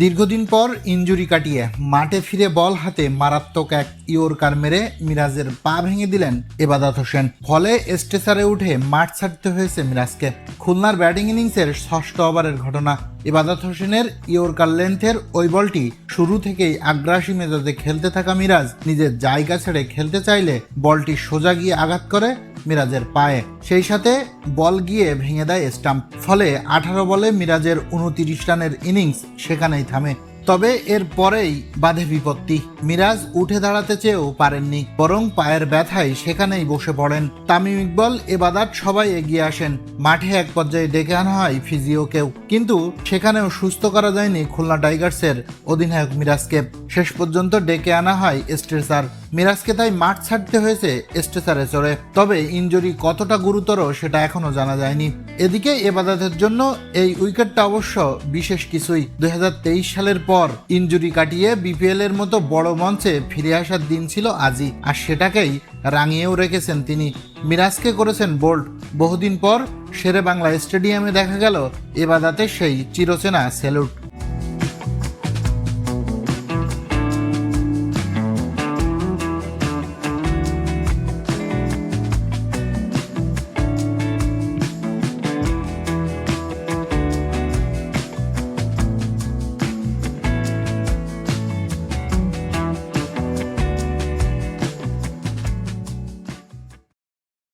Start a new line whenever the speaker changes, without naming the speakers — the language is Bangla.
দীর্ঘদিন পর ইঞ্জুরি কাটিয়ে মাঠে ফিরে বল হাতে মারাত্মক এক ইয়র্কার মেরে মিরাজের পা ভেঙে দিলেন এবাদাত হোসেন। ফলে স্টেসারে উঠে মাঠ ছাড়তে হয়েছে মিরাজকে। খুলনার ব্যাটিং ইনিংসের ষষ্ঠ ওভারের ঘটনা। ইবাদত হোসেনের ইয়র্কার লেন্থের ওই বলটি শুরু থেকেই আগ্রাসী মেজাজে খেলতে থাকা মিরাজ নিজের জায়গা ছেড়ে খেলতে চাইলে বলটি সোজা গিয়ে আঘাত করে মিরাজের পায়ে। সেই সাথে বল গিয়ে ভেঙে দেয় স্টাম্প। ফলে আঠারো বলে মিরাজের উনতিরিশ রানের ইনিংস সেখানেই থামে। তবে এর পরেই বাধে বিপত্তি। মিরাজ উঠে দাঁড়াতে চেয়েও পারেননি, বরং পায়ের ব্যথায় সেখানেই বসে পড়েন। তামিম ইকবল এবাদাত সবাই এগিয়ে আসেন। মাঠে এক পর্যায়ে ডেকে আনা হয় ফিজিওকেও কিন্তু সেখানেও সুস্থ করা যায়নি খুলনা টাইগার্সের অধিনায়ক মিরাজকে। শেষ পর্যন্ত ডেকে আনা হয় স্ট্রেসার মিরাজকে তাই মাঠ ছাড়তে হয়েছে স্ট্রেসারে চড়ে। তবে ইঞ্জুরি কতটা গুরুতর সেটা এখনও জানা যায়নি। এদিকে এবাদাতের জন্য এই উইকেটটা অবশ্য বিশেষ কিছুই। দু হাজার তেইশ সালের পর ইঞ্জুরি কাটিয়ে বিপিএল এর মতো বড় মঞ্চে ফিরে আসার দিন ছিল আজই। আর সেটাকেই রাঙিয়েও রেখেছেন তিনি। মিরাজকে করেছেন বোল্ড। বহুদিন পর শেরে বাংলা স্টেডিয়ামে দেখা গেল এবাদাতে সেই চিরচেনা সেলুট